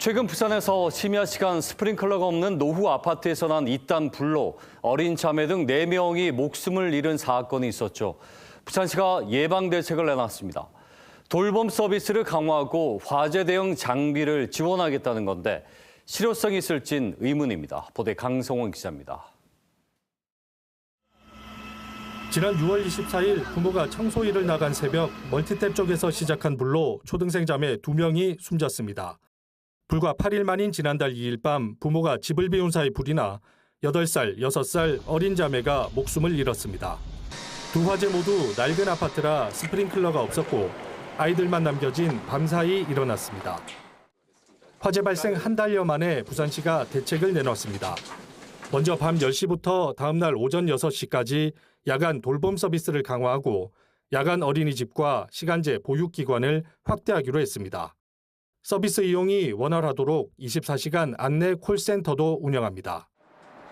최근 부산에서 심야 시간 스프링클러가 없는 노후 아파트에서 난 이딴 불로 어린 자매 등 네명이 목숨을 잃은 사건이 있었죠. 부산시가 예방 대책을 내놨습니다. 돌봄 서비스를 강화하고 화재 대응 장비를 지원하겠다는 건데 실효성이 있을진 의문입니다. 보도에 강성원 기자입니다. 지난 6월 24일 부모가 청소 일을 나간 새벽 멀티탭 쪽에서 시작한 불로 초등생 자매 2명이 숨졌습니다. 불과 8일 만인 지난달 2일 밤 부모가 집을 비운 사이 불이 나 8살, 6살 어린 자매가 목숨을 잃었습니다. 두 화재 모두 낡은 아파트라 스프링클러가 없었고 아이들만 남겨진 밤사이 일어났습니다. 화재 발생 한 달여 만에 부산시가 대책을 내놨습니다. 먼저 밤 10시부터 다음날 오전 6시까지 야간 돌봄 서비스를 강화하고 야간 어린이집과 시간제 보육기관을 확대하기로 했습니다. 서비스 이용이 원활하도록 24시간 안내 콜센터도 운영합니다.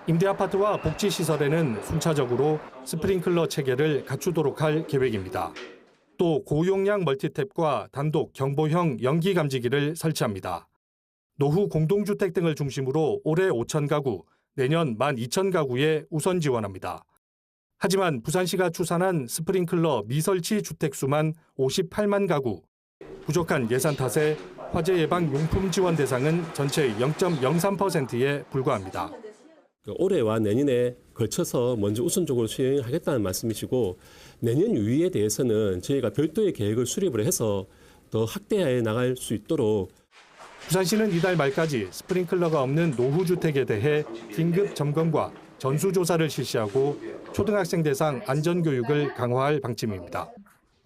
임대 아파트와 복지시설에는 순차적으로 스프링클러 체계를 갖추도록 할 계획입니다. 또 고용량 멀티탭과 단독 경보형 연기 감지기를 설치합니다. 노후 공동주택 등을 중심으로 올해 5천 가구, 내년 1만 2천 가구에 우선 지원합니다. 하지만 부산시가 추산한 스프링클러 미설치 주택 수만 58만 가구. 부족한 예산 탓에 화재 예방 용품 지원 대상은 전체의 0.03%에 불과합니다. 그 올해와 내년에 걸쳐서 먼저 우선적으로 수행하겠다는 말씀이시고 내년 유의에 대해서는 저희가 별도의 계획을 수립을 해서 더 확대해 나갈 수 있도록 부산시는 이달 말까지 스프링클러가 없는 노후 주택에 대해 긴급 점검과 전수 조사를 실시하고 초등학생 대상 안전 교육을 강화할 방침입니다.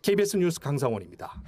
KBS 뉴스 강성원입니다.